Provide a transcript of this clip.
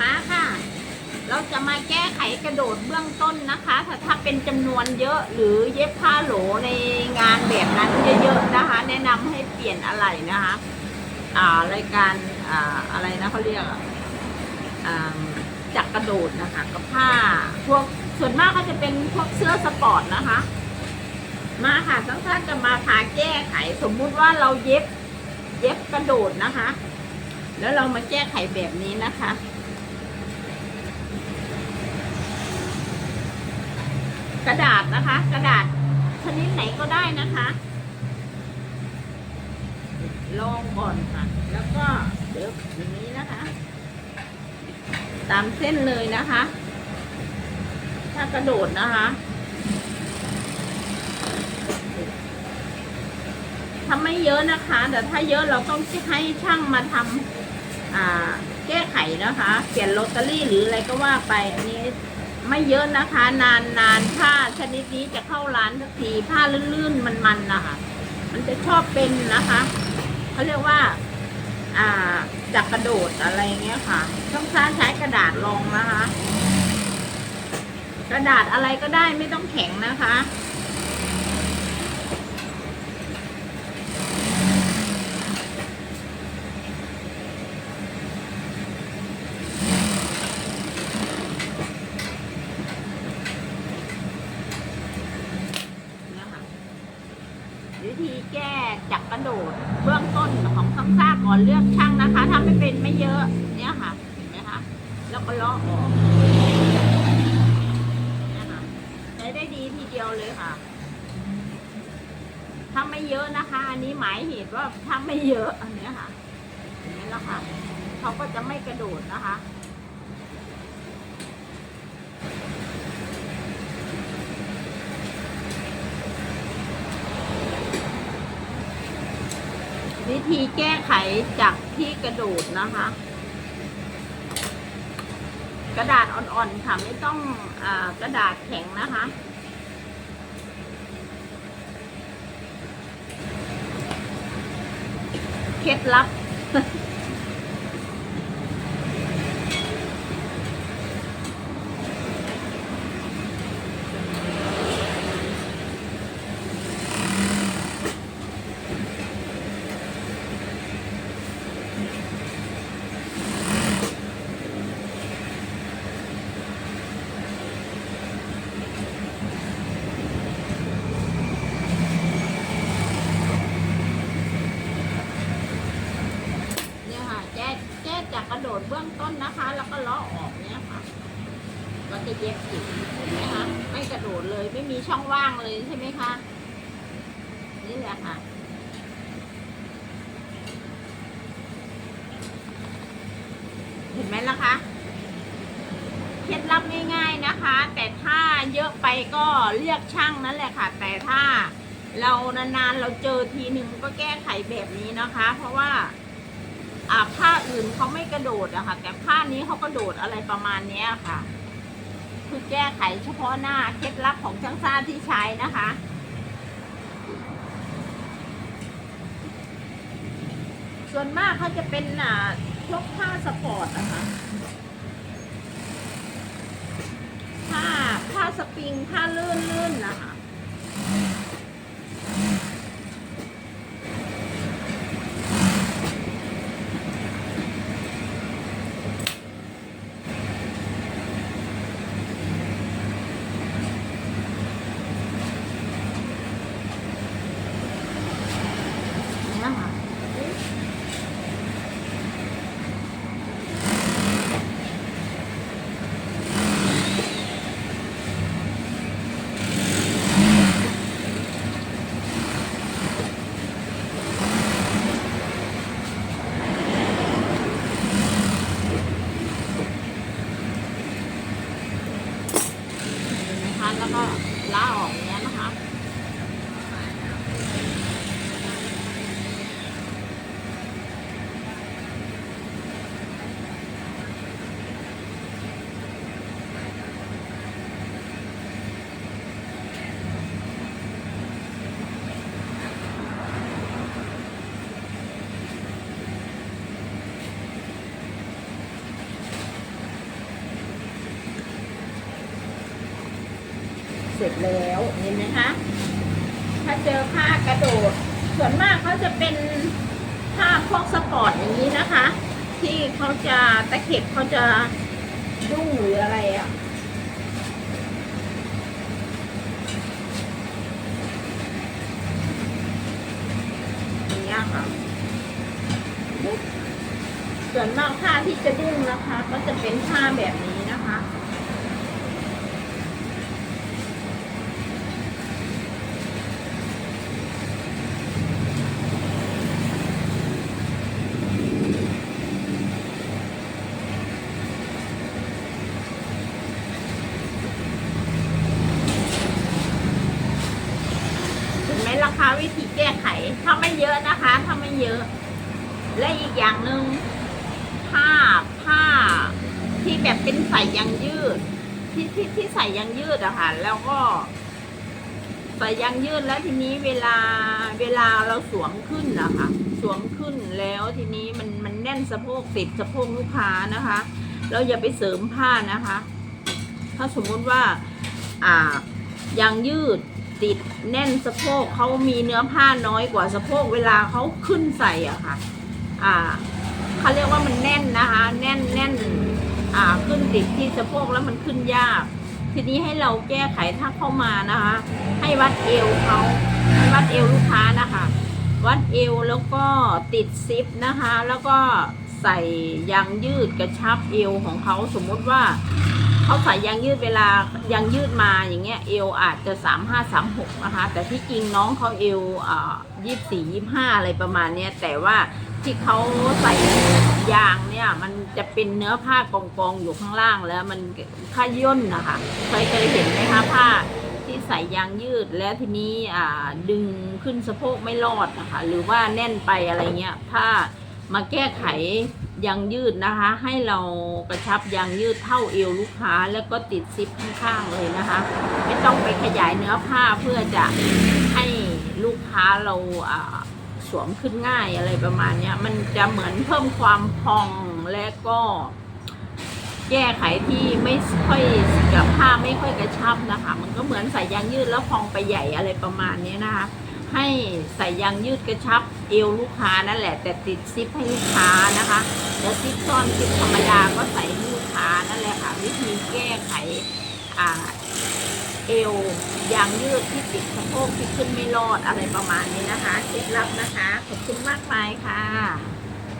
มาค่ะ เราจะมาแก้ไขกระโดดเบื้องต้นนะคะถ้าถ้าเป็นจำนวนเยอะหรือเย็บผ้าโหลในงานแบบนั้นเยอะๆนะคะ แนะนำให้เปลี่ยนอะไรนะคะ อ่ารายการอ่าอะไรนะเขาเรียกอ่าจักกระโดดนะคะกับผ้าพวกส่วนมากก็จะเป็นพวกเสื้อสปอร์ตนะคะ มาค่ะทั้งท่านจะมาพาแก้ไขสมมุติว่าเราเย็บเย็บกระโดดนะคะ แล้วเรามาแก้ไขแบบนี้นะคะ กระดาษนะคะ กระดาษชนิดไหนก็ได้นะคะลองก่อนค่ะ แล้วก็เดี๋ยวอย่างนี้นะคะ ตามเส้นเลยนะคะ ถ้ากระโดดนะคะทำไม่เยอะนะคะ แต่ถ้าเยอะเราต้องให้ช่างมาทำแก้ไขนะคะ เปลี่ยนลอตเตอรี่หรืออะไรก็ว่าไปอันนี้ ไม่เยอะนะคะ นานนานผ้าชนิดนี้จะเข้าร้านสักทีผ้าลื่นๆมันๆนะคะมันจะชอบเป็นนะคะเขาเรียกว่า อ่าจักกระโดดอะไรเงี้ยค่ะต้องใช้ใช้กระดาษรองนะคะ กระดาษอะไรก็ได้ไม่ต้องแข็งนะคะวิธี แก้จักกระโดดเบื้องต้นของซ้ำซากก่อนเลือกช่างนะคะ ถ้าไม่เป็นไม่เยอะเนี่ยค่ะเห็นไหมคะแล้วก็เลาะออกเนี่ยค่ะใช้ได้ดีทีเดียวเลยค่ะ ถ้าไม่เยอะนะคะ อันนี้หมายเหตุว่าถ้าไม่เยอะอันเนี้ยค่ะเห็นไหมล่ะค่ะเขาก็จะไม่กระโดดนะคะ วิ ธีแก้ไขจากที่กระโดดนะคะ กระดาษอ่อนๆค่ะไม่ต้องอกระดาษแข็งนะคะ เคล็ดลับ เนี่ยค่ะแก้แกระโดดเบื้องต้นนะคะ แล้วก็ลาะออกเนี่ยค่ะ ก็จะเย็บอีกเห็นไหมคะไม่กระโดดเลยไม่มีช่องว่างเลยใช่ไหมคะนี่แหละค่ะเห็นไหมล่ะคะเคล็ดลับง่ายๆนะคะ แต่ถ้าเยอะไปก็เรียกช่างนั่นแหละค่ะ แต่ถ้าเรานานๆเราเจอทีหนึ่งก็แก้ไขแบบนี้นะคะ เพราะว่า อ่าผ้าอื่นเขา กระโดดอะค่ะ แต่ผ้านี้เขากระโดดอะไรประมาณเนี้ยค่ะ คือแก้ไขเฉพาะหน้าเคล็ดลับของช่างซ่าที่ใช้นะคะส่วนมากเขาจะเป็นอ่าพวกผ้าสปอร์ตนะคะผ้าผ้าสปริงผ้าลื่นๆนะคะ เนี่ยค่ะ ร็จแล้วเห็นไหมคะถ้าเจอผ้ากระโดด ส่วนมากเขาจะเป็นผ้าพวกสปอร์ตอย่างนี้นะคะ ที่เขาจะตะเข็บเขาจะดุ้งหรืออะไรอะอย่างนี้ค่ะส่วนมากผ้าที่จะดุ้งนะคะ ก็จะเป็นผ้าแบบนี้นะคะ เห็นไหมราคาวิธีแก้ไข ถ้าไม่เยอะนะคะ ถ้าไม่เยอะ และอี กอย่างหนึ่งผ้าผ้าที่แบบเป็นใส่ยางยืด ที่ที่ที่ใส่ยางยืดอะค่ะแล้วก็ใส่ยางยืดแล้วทีนี้เวลาเวลาเราสวมขึ้นนะคะสวมขึ้นแล้วทีนี้มันมันแน่นสะโพกติดสะโพกลูกค้านะคะ เราอย่าไปเสริมผ้านะคะ ถ้าสมมุติว่าอ่ายางยืดติดแน่นสะโพกเขามีเนื้อผ้าน้อยกว่าสะโพกเวลาเขาขึ้นใส่อะค่ะ อ่าเขาเรียกว่ามันแน่นนะคะ แน่นแน่นอ่าขึ้นติดที่สะโพกแล้วมันขึ้นยาก ทีนี้ให้เราแก้ไขถ้าเข้ามานะคะ ให้วัดเอวเขาให้วัดเอวลูกค้านะคะ วัดเอวแล้วก็ติดซิปนะคะ แล้วก็ใส่ยางยืดกระชับเอวของเขาสมมุติว่าเขาใส่ยางยืดเวลายางยืดมาอย่างเงี้ยเอวอาจจะสามห้าสามหกนะคะแต่ที่จริงน้องเขาเอวอ่ายี่สี่ยี่ห้าอะไรประมาณเนี้ยแต่ว่า ที่เขาใส่ยางเนี่ย มันจะเป็นเนื้อผ้ากองๆอยู่ข้างล่างแล้วมันค่าย่นนะคะเคยเคยเห็นไหมคะผ้าที่ใส่ยางยืดแล้วทีนี้อ่าดึงขึ้นสะโพกไม่รอดนะคะหรือว่าแน่นไปอะไรเงี้ยถ้ามาแก้ไขยางยืดนะคะ ให้เรากระชับยางยืดเท่าเอวลูกค้า แล้วก็ติดซิปข้างๆเลยนะคะ ไม่ต้องไปขยายเนื้อผ้าเพื่อจะให้ลูกค้าเราอ่า สวมขึ้นง่ายอะไรประมาณเนี้ย มันจะเหมือนเพิ่มความพองและก็แก้ไขที่ไม่ค่อยกับผ้าไม่ค่อยกระชับนะคะ มันก็เหมือนใส่ยางยืดแล้วพองไปใหญ่อะไรประมาณนี้นะคะ ให้ใส่ยางยืดกระชับเอวลูกค้านั่นแหละ แต่ติดซิปให้ลูกค้านะคะแล้วซิปซ่อนซิปธรรมดาก็ใส่ให้ลูกค้านั่นแหละค่ะ วิธีแก้ไขอ่า เอวยางยืดที่ติดสะโพกที่ขึ้นไม่รอดอะไรประมาณนี้นะคะเคล็ดลับนะคะ ขอบคุณมากมายค่ะ